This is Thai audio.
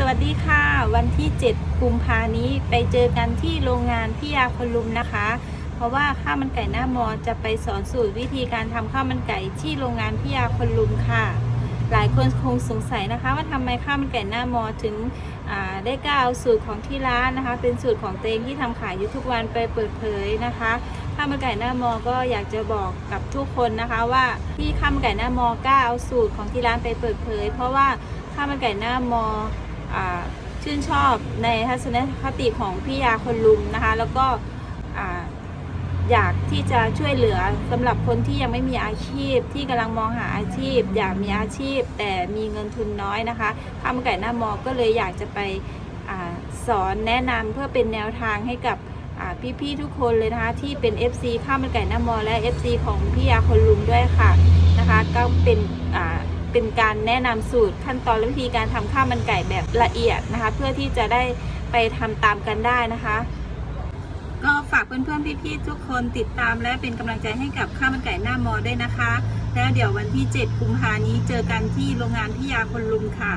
สวัสดีค่ะ วันที่ 7 กุมภานี้ไปเจอกันที่โรงงานพี่ยาคนลุมนะคะ เพราะว่าข้าวมันไก่หน้ามอจะไปสอนสูตรวิธีการทำข้าวมันไก่ที่โรงงานพี่ยาคนลุมค่ะ หลายคนคงสงสัยนะคะ ว่าทำไมข้าวมันไก่หน้ามอถึงได้กล้าเอาสูตรของที่ร้านนะคะ เป็นสูตรของเตวเองที่ทำขายอยู่ทุกวันไปเปิดเผยนะคะข้าวมันไก่หน้ามอ ก็อยากจะบอกกับทุกคนนะคะว่าที่ข้าวมันไก่หน้ามอกล้าเอาสูตรของที่ร้านไปเปิดเผย เพราะว่าข้าวมันไก่หน้ามอ ชื่นชอบในทัศนคติของพี่ยาคนลุมนะคะ แล้วก็ออยากที่จะช่วยเหลือสำหรับคนที่ยังไม่มีอาชีพ ที่กำลังมองหาอาชีพ อยากมีอาชีพ แต่มีเงินทุนน้อยนะคะข้าวมันไก่หน้ามอก็เลยอยากจะไปอสอนแนะนำเพื่อเป็นแนวทางให้กับพี่ๆทุกคนเลยนะคะ ที่เป็น FC ข้าวมันไก่หน้ามอและ FC ของพี่ยาคนลุมด้วยค่ะนะคะ ก็เป็นอ่า เป็นการแนะนำสูตรขั้นตอนและวิธีการทำข้าวมันไก่แบบละเอียดนะคะ เพื่อที่จะได้ไปทำตามกันได้นะคะ ก็ฝากเพื่อนๆพี่ๆทุกคนติดตามและเป็นกำลังใจให้กับข้าวมันไก่หน้ามอด้วยนะคะ แล้วเดี๋ยววันที่ 7 กุมภานี้เจอกันที่โรงงานพิยาคนลุมค่ะ